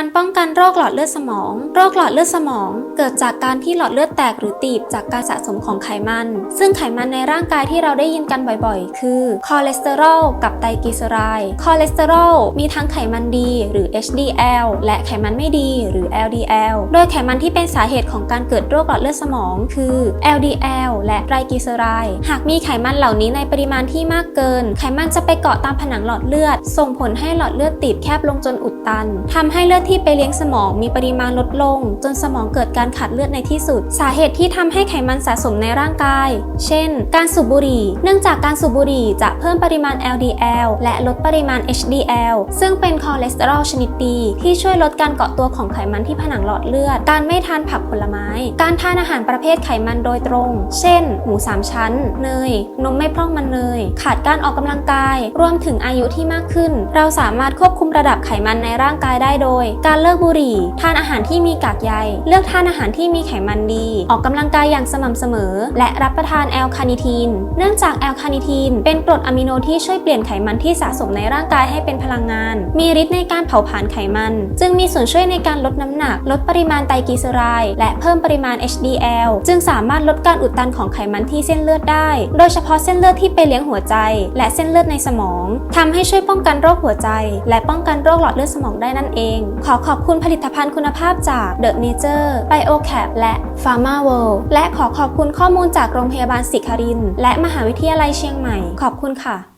การป้องกันโรคหลอดเลือดสมอง โรคหลอดเลือดสมอง เกิดจากการที่หลอดเลือดแตกหรือตีบจากการสะสมของไขมัน ซึ่งไขมันในร่างกายที่เราได้ยินกันบ่อยๆ คือคอเลสเตอรอลกับไตรกลีเซอไรด์คอเลสเตอรอลมีทั้งไขมันดีหรือ HDL และไขมันไม่ดีหรือ LDL โดยไขมันที่เป็นสาเหตุของการเกิดโรคหลอดเลือดสมอง คือ LDL และไตรกลีเซอไรด์หากมีไขมันเหล่านี้ในปริมาณที่มากเกิน ไขมันจะไปเกาะตามผนังหลอดเลือด ส่งผลให้หลอดเลือดตีบแคบลงจนอุดตันทำให้เลือดที่ไปเลี้ยงสมองมีปริมาณลดลง จนสมองเกิดการขาดเลือดในที่สุด สาเหตุที่ทำให้ไขมันสะสมในร่างกาย เช่น การสูบบุหรี่ เนื่องจากการสูบบุหรี่จะเพิ่มปริมาณ LDL และลดปริมาณ HDL ซึ่งเป็นคอเลสเตอรอลชนิดดี ที่ช่วยลดการเกาะตัวของไขมันที่ผนังหลอดเลือด การไม่ทานผักผลไม้ การทานอาหารประเภทไขมันโดยตรง เช่น หมูสามชั้น เนย นมไม่พร่องมันเนย ขาดการออกกำลังกาย รวมถึงอายุที่มากขึ้น เราสามารถควบคุมระดับไขมันในร่างกายได้โดยการเลิกบุหรี่ ทานอาหารที่มีกากใย เลือกทานอาหารที่มีไขมันดี ออกกำลังกายอย่างสม่ำเสมอ และรับประทานแอลคาเนิทีน เนื่องจากแอลคาเนิทีน เป็นกรดอะมิโนที่ช่วยเปลี่ยนไขมันที่สะสมในร่างกายให้เป็นพลังงาน มีฤทธิ์ในการเผาผลาญไขมัน จึงมีส่วนช่วยในการลดน้ำหนัก ลดปริมาณไตรกลีเซอไรด์และเพิ่มปริมาณ HDL จึงสามารถลดการอุดตันของไขมันที่เส้นเลือดได้ โดยเฉพาะเส้นเลือดที่ไปเลี้ยงหัวใจ และเส้นเลือดในสมองทำให้ช่วยป้องกันโรคหัวใจ และป้องกันโรคหลอดเลือดสมองได้นั่นเองขอขอบคุณผลิตภัณฑ์คุณภาพจาก The Nature BioCap และ Pharma World และขอขอบคุณข้อมูลจากโรงพยาบาลศิครินทร์และมหาวิทยาลัยเชียงใหม่ ขอบคุณค่ะ